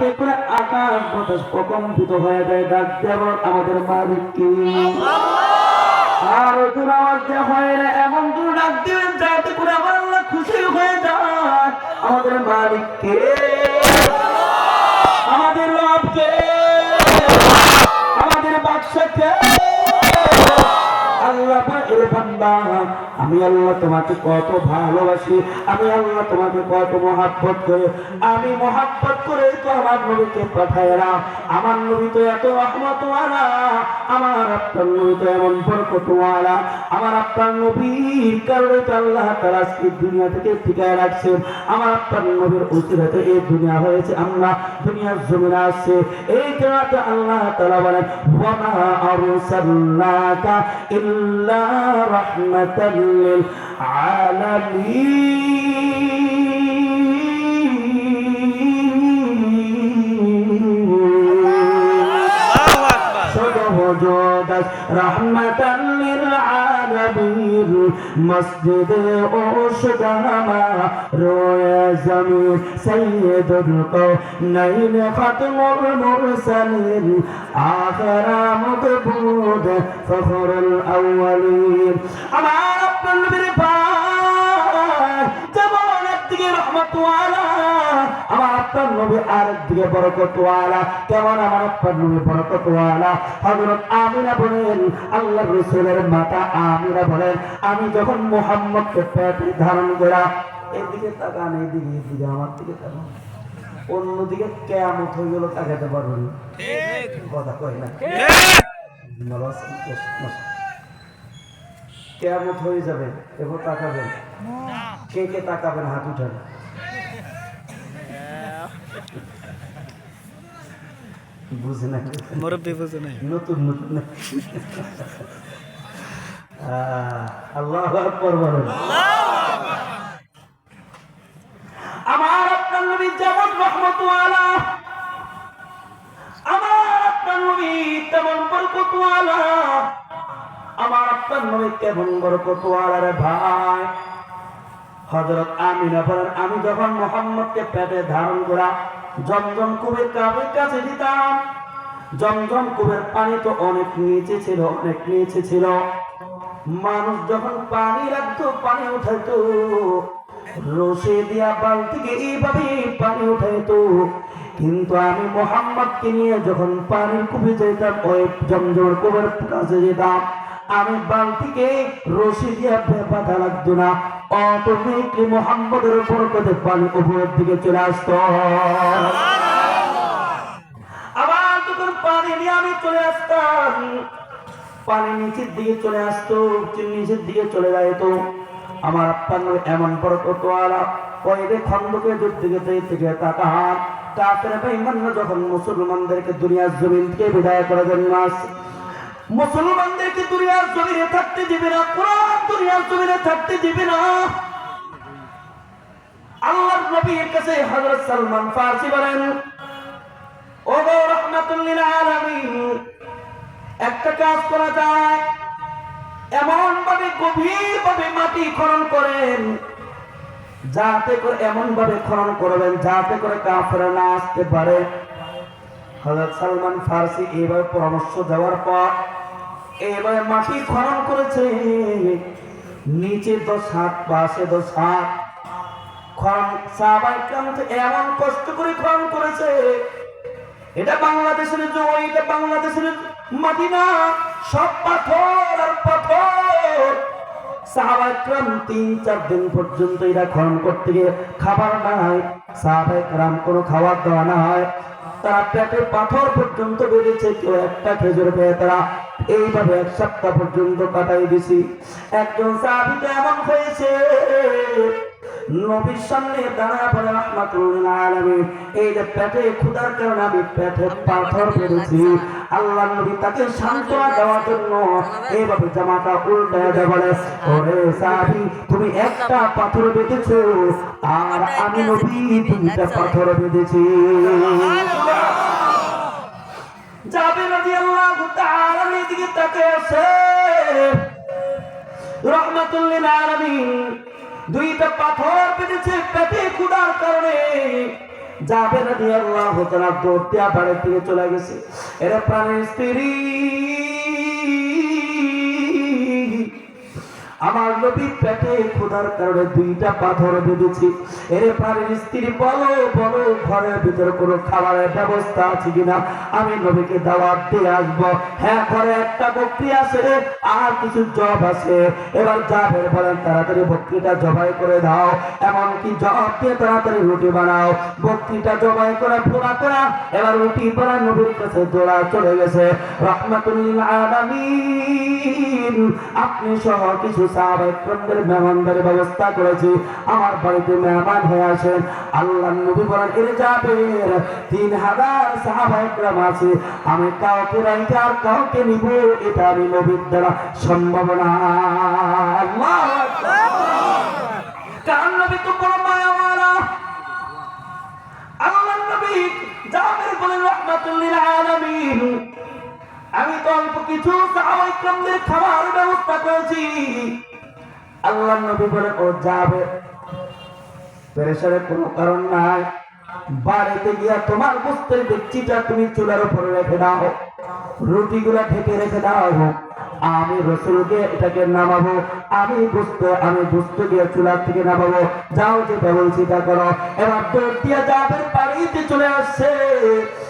যাতে করে আকাশ বাতাস প্রকম্পিত হয়ে যায়, ডাক দেব আমাদের মালিককে। আর দূর আওয়াজ দেওয়া হয় না, এমন দূর ডাক দিবেন যাতে করে আমার আল্লাহ খুশি হয়ে যায় আমাদের মালিককে, আমাদের রবকে, আমাদের বাদশাকে, আল্লাহ বান্দা, আমি আল্লাহ তোমাকে কত ভালোবাসি, আমি আল্লাহ তোমাকে কত মহাব্বত করে। আমি মহাব্বত করে তো আমার নবীকে পাঠাইলাম আমার নবী তো এত রহমতওয়ালা, আমার আপনার নবী তো এমন বরকতওয়ালা। আমার আপনার নবীর কারণে তো আল্লাহ তাআলা আজকে দুনিয়া থেকে ঠিকায় রাখছেন। আমার আপনার নবীর উচিরাতে এই দুনিয়া হয়েছে, আমরা দুনিয়ার জমিনে আসছে এই কারণে আল্লাহ তাআলা বলেন ইল্লা رحمة للعالمين. صدق رحمة للعالمين. مسجد أشدهما رويا زمين سيد القونين ختم المرسلين آخر مقبود فخر الأولين আমার আপনার নবীর পাক যেমন একদিকে রহমতওয়ালা আমার আপনার নবী আরেকদিকে বরকতওয়ালা কেমন আমার আপনার নবী বরকতওয়ালা হযরত আমিনা বলেন আল্লাহ রাসূলের মাতা আমিনা বলেন আমি যখন মুহাম্মদকে পেটে ধারণ করা এদিকে তাকান এদিকে এদিকে আমার দিকে তাকান। অন্যদিকে কেয়ামত হয়ে গেল তাকাতে পারব না। কথা কয় না। কেয়ামত হয়ে যাবে এবার তাকাবেন। কে কে তাকাবেন হাত উঠান। বুঝে না মুরব্বী বুঝে নাই। নতুন নতুন। আল্লাহ আকবার বলেন। আমার আপনার নবী আমি যখন মোহাম্মদকে পেটে ধারণ করা জমজম কুবের কাবের কাছে দিতাম, জমজম কুবের পানি তো অনেক নিচে ছিল, অনেক নিচে ছিল। মানুষ যখন পানি রাখতো পানি উঠাইতো রসে দিয়া বালতিকে এইভাবে পানি উঠাইতো। কিন্তু আমি মোহাম্মদকে নিয়ে যখন পানির কুপে যেতাম ওই জমজমের কুবের কাছে যেতাম, আমি বালতিকে রশি দিয়া বাধা লাগতো না। অটোমেটিকলি মোহাম্মদের উপর কতে পানি উপরের দিকে চলে আসতো। আবার যখন পানি নিয়ে আমি চলে আসতাম, পানি নিচের দিকে চলে আসতো, নিচের দিকে চলে যাইতো। আমার আপ্পান এমন বড় আলা কয়েদে খন্দকে দূর দিকে সেই থেকে তাকান, কাফের বেঈমানরা যখন মুসলমানদেরকে দুনিয়ার জমিন থেকে বিদায় করে জন্য আসে মুসলমানদেরকে দুনিয়ার জমিনে থাকতে দিবে না কোরআন দুনিয়ার জমিনে থাকতে দিবে না। আল্লাহর নবীর কাছে হযরত সালমান ফারসি বলেন ও গো রহমাতুল লিল আলামিন, একটা কাজ করা যায় এমন ভাবে গভীর ভাবে মাটি খনন করেন, যাতে করে এমন ভাবে খনন করবেন, যাতে করে কাফেরা না আসতে পারে। হযরত সালমান ফারসি এইভাবে পরামর্শ দেওয়ার পর এইভাবে মাটি খনন করেছে। নিচে দশ হাত পাশে দশ হাত খনন সাহাবাই এমন কষ্ট করে খনন করেছে। এটা বাংলাদেশের জমি, এটা বাংলাদেশের মাটি না। সব পাথর আর পাথর। সাহাবাইকরাম তিন, চার দিন পর্যন্ত এরা খনন করতে গিয়ে খাবার নাই। সাহাবাইকরাম কোনো খাবার দেওয়া না হয় তারা পেটে পাথর পর্যন্ত বেড়েছে কেউ একটা খেজুর পেয়ে তারা এইভাবে এক সপ্তাহ পর্যন্ত কাটাই দিছি। একজন সাহাবিতে এমন হয়েছে নবীর সামনে দাঁড়া পড়ে রহমাতুল্লাহ আলামিন। এই যে পেটে ক্ষুধার কারণে আমি পেটে পাথর পেরেছি আল্লাহ নবী তাকে সান্ত্বনা দেওয়ার জন্য এইভাবে জামাটা উল্টে দেয় বলে, ওরে সাহাবি, তুমি একটা পাথর বেঁধেছো, আর আমি নবী দুইটা পাথর বেঁধেছি। যাবে নবী আল্লাহ তাআলা দিকে তাকে আছে। রহমাতুল্লিল আলামিন দুইটা পাথর পেতেছে পেটে কুড়ার কারণে। যাবে না দিয়ে আল্লাহ তাআলা দৌড় দিয়া বাড়ির দিকে চলে গেছে। এরা প্রাণের স্ত্রী। আমার নবী পেটে খোদার কারণে দুইটা পাথর বেঁধেছি। এর পারের স্ত্রী বলো বলো, ঘরের ভিতরে কোনো খাবারের ব্যবস্থা আছে কিনা? আমি নবীকে দাওয়াত দিয়ে আসব। হ্যাঁ ঘরে একটা বকরি আছে আর কিছু জব আছে। এবার যাবের বলেন, তাড়াতাড়ি বকরিটা জবাই করে দাও। এমনকি জব দিয়ে তাড়াতাড়ি রুটি বানাও। বকরিটা জবাই করে, পোড়া করা এবার রুটি পড়া নবীর কাছে দৌড়া চলে গেছে। রহমাতুল্লিল আলামিন। আপনি সহ কিছু ব্যবস্থা আমার বাড়িতে মেহমান হয়ে আসেন। নবী বলেন এর আছে। আমি কাউকে রাইতে আর কাউকে নিব, এটা আমি নবীর দ্বারা সম্ভব না। আল্লাহু নবী তো মায়াওয়ালা? নবী বলেন আলামিন। আমি তো অল্প কিছু খাবার ব্যবস্থা করেছি। আল্লাহ নবী বলে, ও যাবে। পেরেশারের কোনো কারণ নাই। বাড়িতে গিয়া তোমার গোস্তের ডেকচিটা তুমি চুলার উপরে রেখে দাও। রুটিগুলা ঢেকে রেখে দাও। আমি রসুলকে এটাকে নামাবো। আমি গোস্ত আমি গোস্ত দিয়ে চুলার থেকে নামাবো। যাও যেটা বলছি করো। এবার দৌড় দিয়া যাবে, বাড়িতে চলে আসছে।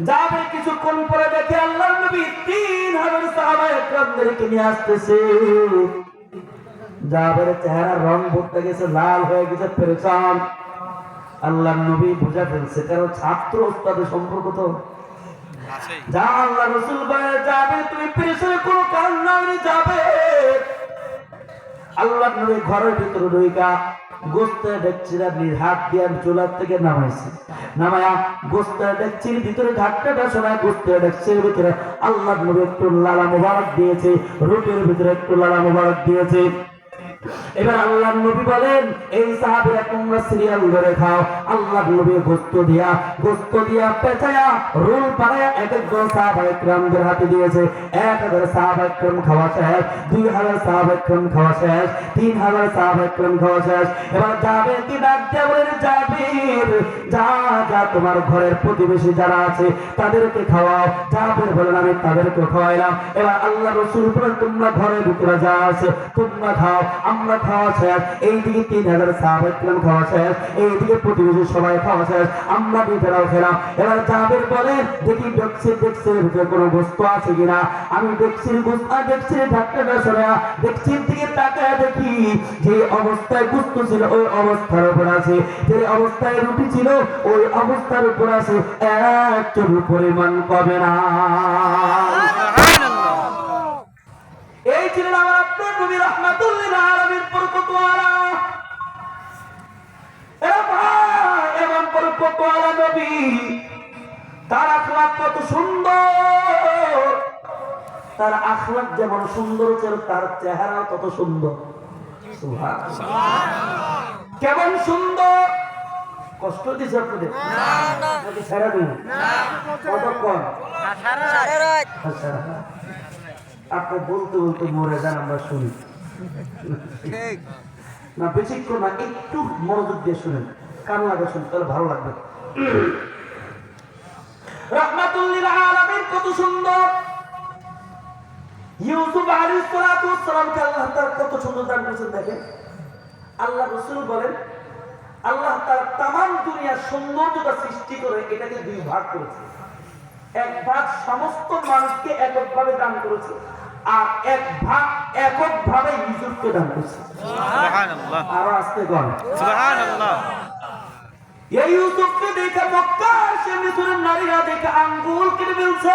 যাবে কিছুক্ষণ পরে দেখে আল্লাহ নবী তিন হাজার একরামদেরকে নিয়ে আসতেছে। যাবের চেহারা রং ভরতে গেছে লাল হয়ে গেছে পেরেছান আল্লাহ নবী বুঝা ফেলছে কারণ ছাত্র ওস্তাদের সম্পর্ক তো। যা আল্লাহ রসুল বলে যাবে তুমি পেরেছানের আল্লাহ নবী ঘরের ভিতরে রইকা গোস্তের ডেকচিরা হাত দিয়ে চুলার থেকে নামাইছে। নামায়া গোস্তের ডেকচির ভিতরে ঢাকটাটা শোনায় গোস্তের ডেকচির ভিতরে আল্লাহ নবী একটু লালা মোবারক দিয়েছে, রুটির ভিতরে একটু লালা মোবারক দিয়েছে। এবার আল্লাহ নবী বলেন, এই সাহাবীরা তোমরা সিরিয়াল ধরে খাও। আল্লাহ নবী গোস্ত দিয়া গোস্ত দিয়া পেঁচায়া, রোল পাড়ায়া এক একজন সাহাবায়ে কিরামদের হাতে দিয়েছে। এক হাজার সাহাবায়ে কিরাম খাওয়া শেষ, দুই হাজার সাহাবায়ে কিরাম খাওয়া শেষ, তিন হাজার সাহাবায়ে কিরাম খাওয়া শেষ। এবার যাবে কি ডাক বলেন জাবির। যা যা তোমার ঘরের প্রতিবেশী যারা আছে, তাদেরকে খাওয়াও। জাবির বলেন আমি তাদেরকে খাওয়াইলাম। এবার আল্লাহ রসুল তোমরা ঘরের ভিতরে যা আছে, তোমরা খাও। আমরা খাওয়া শেষ এইদিকে তিন হাজার সাহাবাহাম খাওয়া শেষ এইদিকে প্রতিবেশী সবাই খাওয়া শেষ আমরা নিজেরাও খেলাম। এবার জাবের বলে দেখি ডেক্সির ডেক্সির ভিতরে কোনো বস্তু আছে কিনা? আমি ডেক্সির গোস্ত ডেক্সির ঢাকটাটা সরে ডেক্সির দিকে তাকায় দেখি যে অবস্থায় গুস্ত ছিল ওই অবস্থার উপর আছে। যে অবস্থায় রুটি ছিল ওই অবস্থার উপর আছে। এক পরিমাণ কবে না। এই ছিলেন আমার আপনার নবী রহমাতুল্লিল তার আখলাক যেমন সুন্দর ছিল তার চেহারা তত সুন্দর। কেমন সুন্দর? কষ্ট দিছে আপনাদের? দিন কতক্ষণ? আচ্ছা। আপনি বলতে বলতে মরে যান আমরা শুনি। না বেশিক্ষণ না একটু মনোযোগ দিয়ে শুনেন। কান লাগে শুন তাহলে ভালো লাগবে। রহমাতুল্লিল আলামিন কত সুন্দর। ইউসুফ আলাইহিস সালাতু ওয়াস সালামকে আল্লাহ কত সুন্দর দান করেছেন দেখেন। আল্লাহ রাসূল বলেন আল্লাহ তামাম দুনিয়ার সৌন্দর্যতা সৃষ্টি করে এটাকে দুই ভাগ করেছে। এক ভাগ সমস্ত মানুষকে এককভাবে দান করেছে আর এক ভাগ এককভাবে ইউসুফকে দান করেছে। আরও আসতে গণ এই ইউসুফকে দেখে মক্কা সে নারীরা দেখে আঙ্গুল কেটে ফেলছে।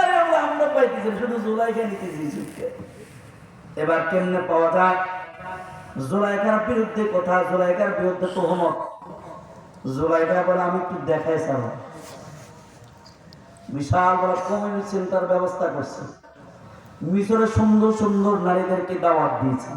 নারী আমরা আমরা পাইতেছি, শুধু নিতেছি এবার কেমনে পাওয়া যায়? বিরুদ্ধে কথা, জুলাইখার বিরুদ্ধে তোহমত। জুলাইখা বলে, আমি একটু দেখাই বিশাল বড় কমিউনিটি সেন্টার ব্যবস্থা করছে। মিশরে সুন্দর সুন্দর নারীদেরকে দাওয়াত দিয়েছে।